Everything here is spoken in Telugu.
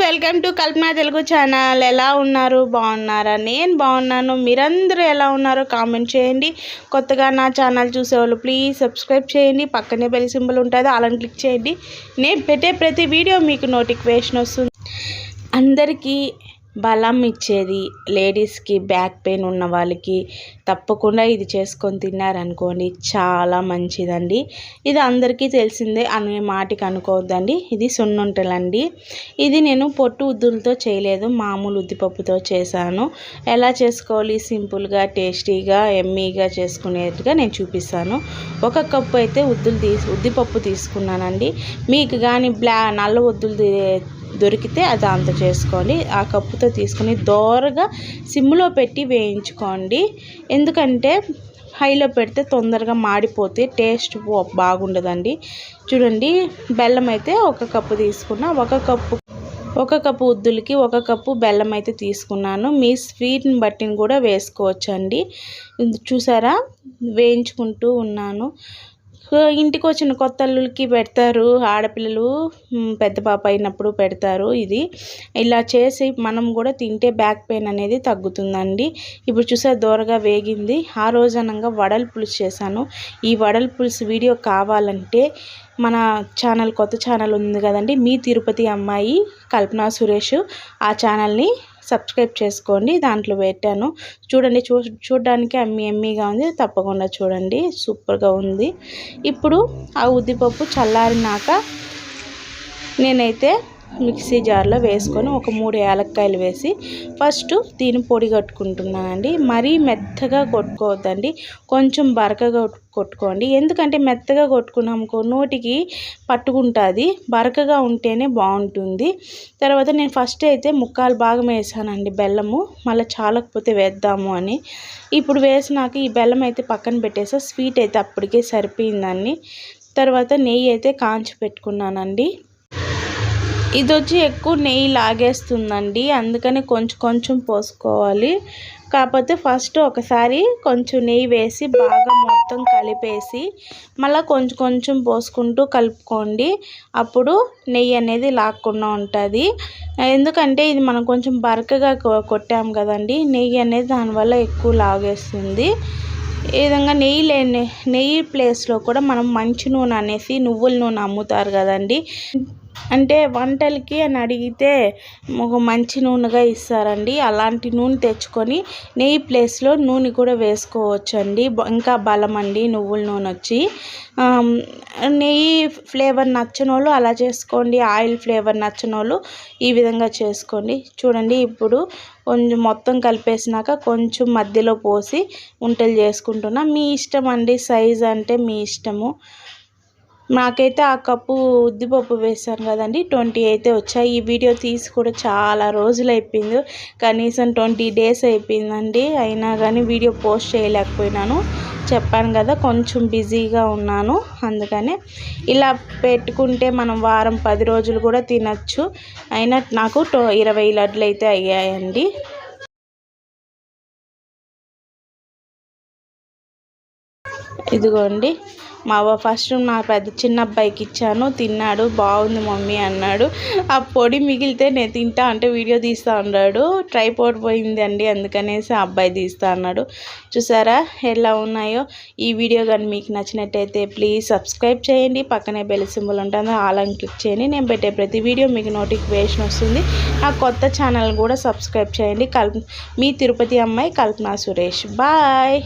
Welcome to Kalpana Telugu channel. ఎలా ఉన్నారు? బాగున్నారా? నేను బాగున్నాను. మీరందరూ ఎలా ఉన్నారో కామెంట్ చేయండి. కొత్తగా నా ఛానల్ చూసేవాళ్ళు ప్లీజ్ సబ్స్క్రైబ్ చేయండి. పక్కనే బెల్ సింబల్ ఉంటుందో అలాని క్లిక్ చేయండి. నేను పెట్టే ప్రతి వీడియో మీకు నోటిఫికేషన్ వస్తుంది. అందరికీ బలం ఇచ్చేది లేడీస్కి బ్యాక్ పెయిన్ ఉన్న వాళ్ళకి తప్పకుండా ఇది చేసుకొని తిన్నారనుకోండి చాలా మంచిదండి. ఇది అందరికీ తెలిసిందే అనే మాటకి అనుకోవద్దండి. ఇది సున్నుంటలండి. ఇది నేను పొట్టు ఉద్దులతో చేయలేదు మామూలు ఉద్దిపప్పుతో చేశాను. ఎలా చేసుకోవాలి? సింపుల్గా టేస్టీగా ఎమ్మీగా చేసుకునేట్టుగా నేను చూపిస్తాను. ఒక కప్పు అయితే ఉద్దులు తీసి ఉద్దిపప్పు తీసుకున్నానండి. మీకు కానీ బ్లా నల్ల ఉద్దులు దొరికితే అది అంత చేసుకోండి. ఆ కప్పుతో తీసుకొని దోరగా సిమ్లో పెట్టి వేయించుకోండి. ఎందుకంటే హైలో పెడితే తొందరగా మాడిపోతే టేస్ట్ బాగుండదండి. చూడండి బెల్లం అయితే ఒక కప్పు తీసుకున్న ఒక కప్పు ఒక కప్పు ఉద్దులకి ఒక కప్పు బెల్లం అయితే తీసుకున్నాను. మీ స్వీట్ని బట్టిని కూడా వేసుకోవచ్చండి. చూసారా? వేయించుకుంటూ ఉన్నాను. ఇంటికి వచ్చిన కొత్త అల్లులకి పెడతారు ఆడపిల్లలు పెద్ద పాప అయినప్పుడు పెడతారు ఇది. ఇలా చేసి మనం కూడా తింటే బ్యాక్ పెయిన్ అనేది తగ్గుతుందండి. ఇప్పుడు చూసే దూరగా వేగింది. ఆ రోజు అనగా వడల పులుసు చేశాను. ఈ వడల పులుసు వీడియో కావాలంటే మన ఛానల్ కొత్త ఛానల్ ఉంది కదండి. మీ తిరుపతి అమ్మాయి కల్పన సురేష్ ఆ ఛానల్ని సబ్స్క్రైబ్ చేసుకోండి. దాంట్లో పెట్టాను. చూడండి చూ చూడడానికి అమ్మి ఎమ్మీగా ఉంది. తప్పకుండా చూడండి. సూపర్గా ఉంది. ఇప్పుడు ఆ ఉద్దిపప్పు చల్లారినాక నేనైతే మిక్సీ జార్లో వేసుకొని ఒక మూడు యాలక్కాయలు వేసి ఫస్ట్ దీన్ని పొడి కట్టుకుంటున్నానండి మరీ మెత్తగా కొట్టుకోవద్దండి. కొంచెం బరకగా కొట్టుకోండి. ఎందుకంటే మెత్తగా కొట్టుకున్నామనుకో నోటికి పట్టుకుంటుంది. బరకగా ఉంటేనే బాగుంటుంది. తర్వాత నేను ఫస్ట్ అయితే ముక్కాలు భాగం వేసానండి బెల్లము. మళ్ళీ చాలకపోతే వేద్దాము అని. ఇప్పుడు వేసినాక ఈ బెల్లం అయితే పక్కన పెట్టేసా. స్వీట్ అయితే అప్పటికే సరిపోయిందండి. తర్వాత నెయ్యి అయితే కాంచి పెట్టుకున్నానండి. ఇది వచ్చి ఎక్కువ నెయ్యి లాగేస్తుందండి. అందుకని కొంచెం కొంచెం పోసుకోవాలి. కాకపోతే ఫస్ట్ ఒకసారి కొంచెం నెయ్యి వేసి బాగా మొత్తం కలిపేసి మళ్ళీ కొంచెం కొంచెం పోసుకుంటూ కలుపుకోండి. అప్పుడు నెయ్యి అనేది లాక్కుండా ఉంటుంది. ఎందుకంటే ఇది మనం కొంచెం బరకగా కొట్టాం కదండి. నెయ్యి అనేది దానివల్ల ఎక్కువ లాగేస్తుంది. ఈ విధంగా నెయ్యి లేని నెయ్యి ప్లేస్లో కూడా మనం మంచి నూనె అనేసి నువ్వుల నూనె అమ్ముతారు కదండి. అంటే వంటలకి అని అడిగితే ఒక మంచి నూనెగా ఇస్తారండి. అలాంటి నూనె తెచ్చుకొని నెయ్యి ప్లేస్లో నూనె కూడా వేసుకోవచ్చు అండి ఇంకా బలం అండి నువ్వుల నూనె వచ్చి. నెయ్యి ఫ్లేవర్ నచ్చని అలా చేసుకోండి. ఆయిల్ ఫ్లేవర్ నచ్చని ఈ విధంగా చేసుకోండి. చూడండి ఇప్పుడు కొంచెం మొత్తం కలిపేసినాక కొంచెం మధ్యలో పోసి వంటలు చేసుకుంటున్నా. మీ ఇష్టం అండి సైజ్ అంటే మీ ఇష్టము. నాకైతే ఆ కప్పు ఉద్దిపప్పు వేసాను కదండి. ట్వంటీ అయితే వచ్చాయి. ఈ వీడియో తీసి కూడా చాలా రోజులు అయిపోయింది. కనీసం ట్వంటీ డేస్ అయిపోయిందండి. అయినా కానీ వీడియో పోస్ట్ చేయలేకపోయినాను. చెప్పాను కదా కొంచెం బిజీగా ఉన్నాను. అందుకనే ఇలా పెట్టుకుంటే మనం వారం పది రోజులు కూడా తినచ్చు. అయినా నాకు ఇరవై లడ్లు అయితే అయ్యాయండి. ఇదిగోండి మా అవ్వ ఫస్ట్ నా పెద్ద చిన్న అబ్బాయికి ఇచ్చాను. తిన్నాడు బాగుంది మమ్మీ అన్నాడు. ఆ పొడి మిగిలితే నేను తింటా అంటే వీడియో తీస్తా అన్నాడు. ట్రైపోర్ట్ పోయింది అండి అందుకనేసి ఆ అబ్బాయి తీస్తా అన్నాడు. చూసారా ఎలా ఉన్నాయో? ఈ వీడియో కానీ మీకు నచ్చినట్టయితే ప్లీజ్ సబ్స్క్రైబ్ చేయండి. పక్కనే బెల్ సింబల్ ఉంటుంది ఆలం క్లిక్ చేయండి. నేను పెట్టే ప్రతి వీడియో మీకు నోటిఫికేషన్ వస్తుంది. ఆ కొత్త ఛానల్ కూడా సబ్స్క్రైబ్ చేయండి. కల్ మీ తిరుపతి అమ్మాయి కల్పనా సురేష్. బాయ్